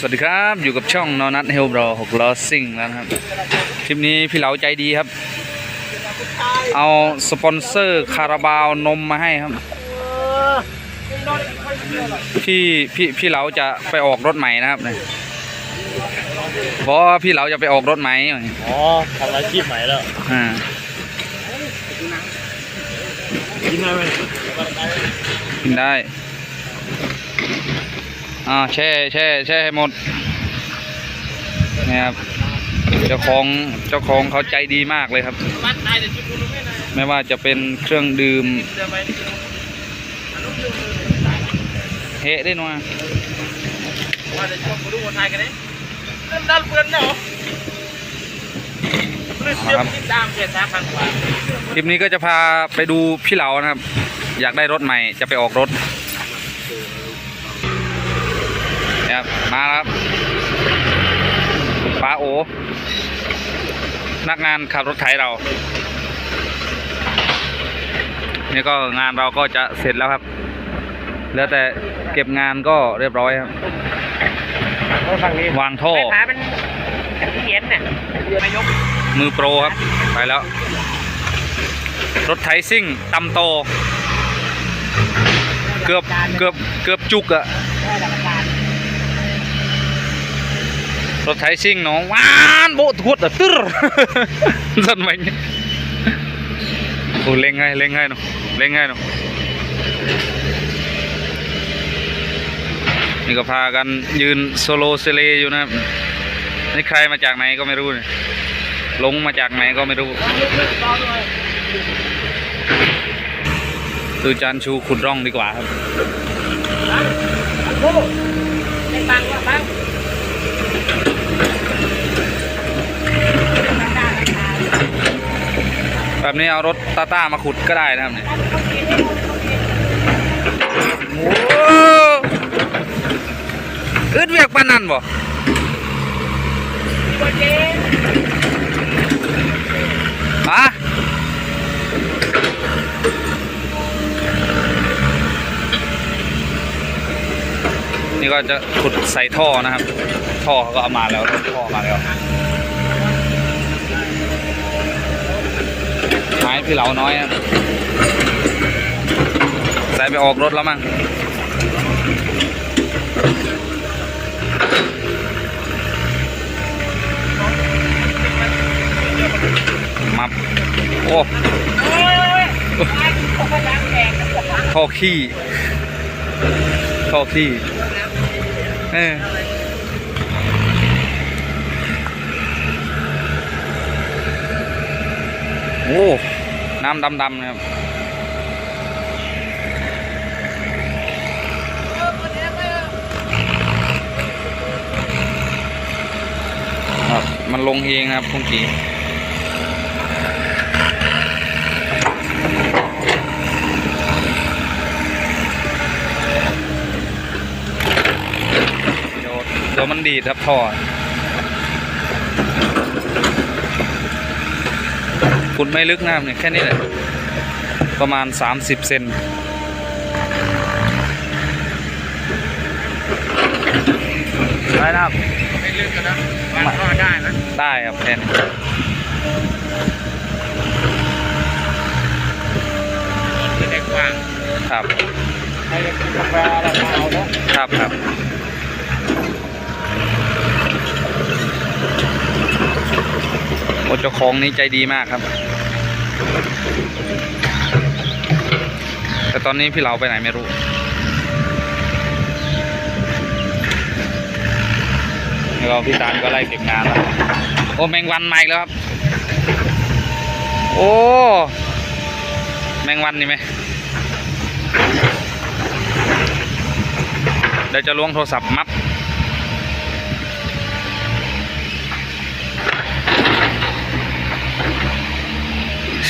สวัสดีครับอยู่กับช่องนอนัทเฮลบรอหกล้อซิ่งแล้วนะครับคลิปนี้พี่เหลาใจดีครับ เอาสปอนเซอร์คาราบาวนมมาให้ครับพี่พี่พี่เหลาจะไปออกรถใหม่นะครับเนี่ยเพราะว่าพี่เหลาจะไปออกรถใหม่อ๋อทำอาชีพใหม่แล้วอ่ากินได้ไหมกินได้ อ่าแช่แช่แช่ให้หมดนี่ครับเจ้าของเจ้าของเขาใจดีมากเลยครับบ้านตายแต่ชุดคุณไม่นะไม่ว่าจะเป็นเครื่องดื่มเดินไปเฮะได้หน่อยว่าจะชวนคุณดูคนไทยกันเนี่ยเล่นดันเพื่อนเนาะเรื่องเสียบติดตามเสียสามพันกว่าคลิปนี้ก็จะพาไปดูพี่เหลานะครับ อยากได้รถใหม่จะไปออกรถเนี่ย ครับ มาแล้วครับป้าโอพนักงานขับรถไถเรา นี่ก็งานเราก็จะเสร็จแล้วครับ เหลือแต่เก็บงานก็เรียบร้อยครับฝั่งนี้วางท่อขาเป็นเขียนเนี่ยไม่ยกมือโปรครับ ไปแล้ว รถไถซิ่งตำโต เกือบเกือบเกือบจุกอะ ได้หลักการ รถไถซิ่งน้องหวานโบะทวดอะตึ้รสั่นไปเนี่ยโอ้เล่งให้เล่งให้เนาะเล่งให้เนาะนี่ก็พากันยืนโซโลเซเลอยู่นะครับนี่ใครมาจากไหนก็ไม่รู้เนี่ยลงมาจากไหนก็ไม่รู้ต่อเลยดูจานชูขุดร่องดีกว่าครับ แบบนี้เอารถตาต้ามาขุดก็ได้นะครับเนี่ยอ้อึดเวียกปานนั่นบ่ฮะนี่ก็จะขุดใส่ท่อนะครับ ท่อเขาก็เอามาแล้วท่อมาแล้วไม้พี่เหลาน้อยใส่ไปออกรถแล้วมั้งมับโอ้ท่อขี้ท่อขี้เออ โอ้น้ำดำๆนะครับครับมันลงเองนะครับพุ่งกีเดี๋ยวเดี๋ยวมันดีดครับท่อ ขุดไม่ลึกนะครับเนี่ยแค่นี้แหละ ประมาณ 30 เซนได้นะครับ ไม่ลึกกันนะวางท่อได้นะได้ครับแค่นี้คือได้กว้างครับให้กาแฟอะไรมาเอาเนาะครับครับโอ้เจ้าของนี้ใจดีมากครับ แต่ตอนนี้พี่เหลาไปไหนไม่รู้แล้วพี่ตาลก็ไล่เก็บงานแล้ว โอ้แมงวันมาอีกแล้วครับ โอ้ แมงวันนี่ไหม เดี๋ยวจะล้วงโทรศัพท์มับ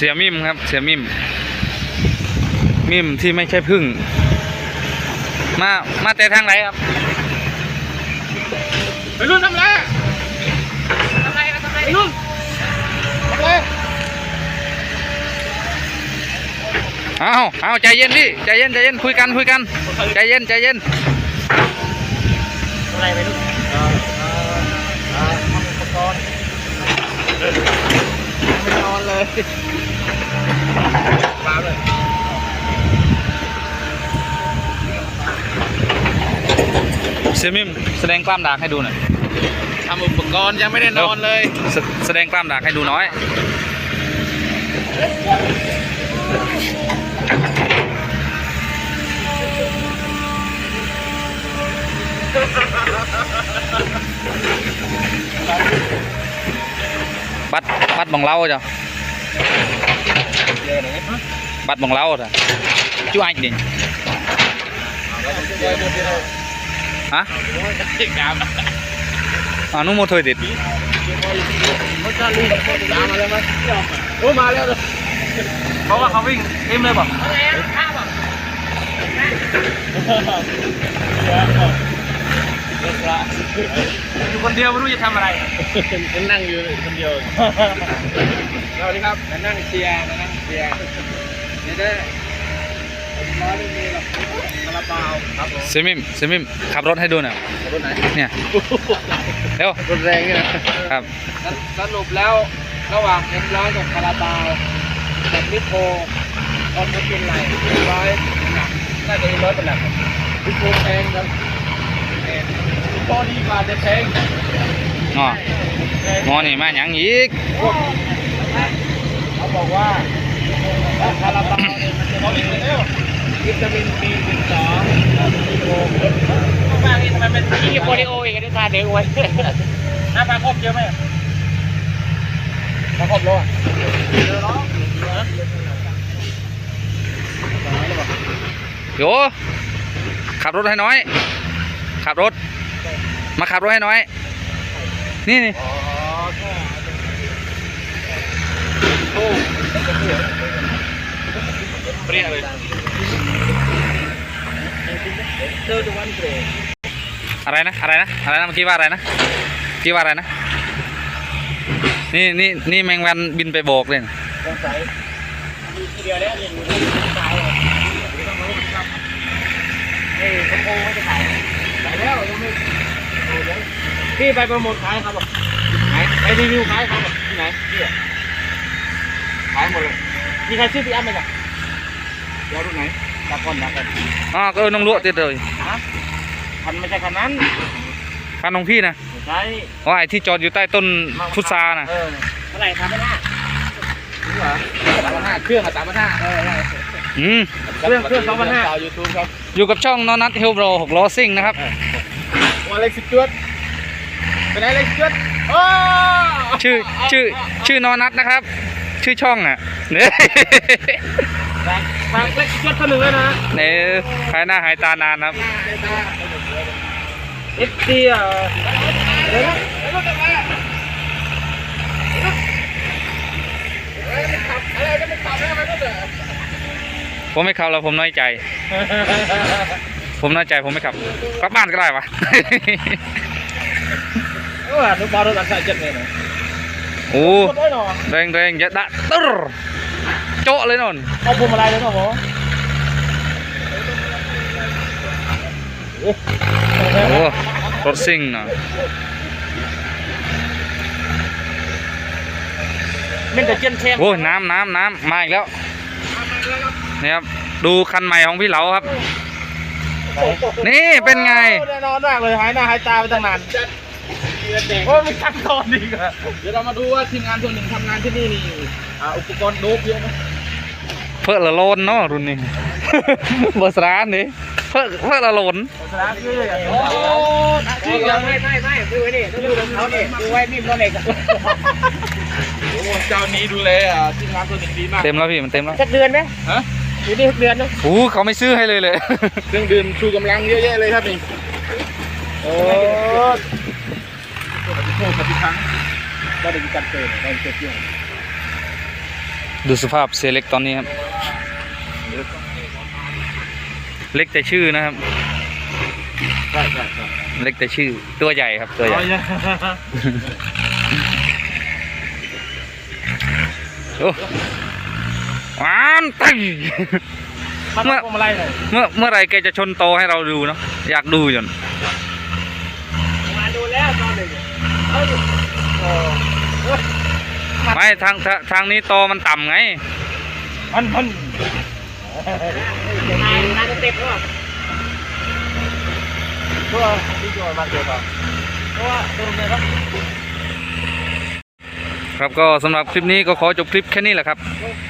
เสียมิมครับ เสียมิม มิมที่ไม่ใช่พึ่ง มา มาแต่ทางไหนครับไปรุ่นทำไรทำไรทำไรรุ่นทำไรเอาเอาใจเย็นพี่ใจเย็น ใจเย็น คุยกัน คุยกัน ใจเย็น ใจเย็นทำไรไปรุ่นฮไม่นอนเลย มาเลยเซมิมแสดงกล้ามดากให้ดูหน่อยทำอุปกรณ์ยังไม่ได้นอนเลยแสแสดงกล้ามดากให้ดูน้อย bắt bắt bằng lau cho bắt bằng lau rồi chú anh đi hả จิกน้ำ à nó mua thôi thì ตามมาเลยไหมโอ้มาแล้วเลยเพราะว่าเขาวิ่งเต็มเลยป่ะข้าวอะอยู่คนเดียวไม่รู้จะทำอะไรนั่งอยู่คนเดียวสวัสดีครับมานั่งเชียร์มานั่งเชียร์เดี๋ยวได้ร้อยไม่มีหรอกคาราบาวครับผมเซมิมเซมิมขับรถให้ดูหน่อยรถไหนเนี่ยเร็วรถแรงเนี่ยครับสรุปแล้วระหว่างเอ็มร้อยกับคาราบาวกับนิโคตอนนี้เป็นไรเอ็มร้อยหนักน่าจะเอ็มร้อยเป็นหลักนิโคแพงครับแพง นิโคดีกว่าแต่แพงงองอนี่มาหยังอีก เขาบอกว่าคาราบาวเนี่ยมันจะมีวิตามินบีสิบสองนิโคบางทีทำไมเป็นที่โปลิโออีกอันนี้ทานเด็กไว้หน้าปลาครบเยอะไหมมาครบแล้วอะโยขับรถให้น้อย ขับรถ มาขับรถให้น้อย นี่นี่อ๋อแค่โอ้เปรี้ยเลยเจอตัววันเบรกอะไรนะ อะไรนะ อะไรนะเมื่อกี้ว่าอะไรนะเมื่อกี้ว่าอะไรนะ นี่นี่นี่แมงวันบินไปโบกเลยนะสงสัยมีทีเดียวแล้วยังอยู่ในตายเลยต้องรู้ครับเอ้ยสมโอไม่จะขายขายแล้วยังไม่โอ้ย พี่ไปโปรโมทขายครับบอกไหนไปรีวิวขายครับบอกที่ไหนพี่อะขายหมดเลยมีใครซื้อพี่อัพไหมจ๊ะเดี๋ยวรุ่นไหนตะกอนตะกอนอ๋อก็เออน้องลวกติดเลยฮะคันไม่ใช่คันนั้นคันของพี่นะไม่ใช่อ๋อไอ้ที่จอดอยู่ใต้ต้นพุทรานะเออเท่าไหร่ครับไม่น่ารู้เหรอสามพันห้าเครื่องอะสามพันห้าเอออืมเครื่องเครื่องสองพันห้ายูทูบครับอยู่กับช่องนอนัทเฮลโบรหกล้อซิ่งนะครับว่าเล็กสิบจวด เป็นไงเล็กสิบจวดโอ้ชื่อชื่อชื่อนอนัทนะครับ ชื่อช่องอะเนี่ยฝากฝากเล็กสิบจวดคนหนึ่งเลยนะเนี่ยหายหน้าหายตานานครับเอฟซีอะเดี๋ยวนะผมไม่ขับแล้วผมน้อยใจ ผมน้อยใจผมไม่ขับกลับบ้านก็ได้วะ โอ้ยนุบารุตันสายเจ็ดเลยนะโอ้กดได้หนอแรงแรงๆอย่าดะตึ้รโจะเลยนนเอาพวงมาลัยเลยหนอหมอโอ้รถซิ่งนะมันแต่เจียนแช่โอ้น้ำน้ำน้ำมาอีกแล้วนี่ครับดูคันใหม่ของพี่เหลาครับ นี่เป็นไงแน่นอนมากเลยหายหน้าหายตาไปตั้งนาน โอ้ยมันตั้งตอนดีกว่าเดี๋ยวเรามาดูว่าทีมงานส่วนหนึ่งทำงานที่นี่นี่อ่าอุปกรณ์โดบเยอะไหมเพื่อละโลนเนาะรุ่นนี้บสร้านนี่เพื่อเพื่อละโลนสนามคืออย่างโอ้ที่ยังไม่ไม่ไม่ดูไว้นี่ต้องดูเขาเนี่ยดูไว้นิ่มตัวเล็กโอ้เจ้านี้ดูแลอะทีมงานตัวหนึ่งดีมากเต็มแล้วพี่มันเต็มแล้วสักเดือนไหมฮะอยู่นี่สักเดือนเนอะโอ้เขาไม่ซื้อให้เลยเลยเครื่องดื่มชูกำลังเยอะแยะเลยครับนี่โอ้ โทษกับพี่ครั้งก็ได้จัดเต็มได้เต็มเยอะดูสภาพเซเล็กตอนนี้ครับ เล็กแต่ชื่อนะครับ ใช่ใช่ใช่เล็กแต่ชื่อ ตัวใหญ่ครับตัวใหญ่โอ้หวานตึ้งมันเมื่อพวงมาลัยหน่อยเมื่อเมื่อไหรแกจะชนโตให้เราดูเนาะอยากดูจน มาดูแล เฮ้ยโอ้ ไม่ทางทางทางนี้ตอมันต่ำไง มันมันนายนายจะเต็มหรือเปล่าตัวที่ตัวมาเกี่ยวกับตัวตัวไหนครับครับก็สำหรับคลิปนี้ก็ขอจบคลิปแค่นี้แหละครับโ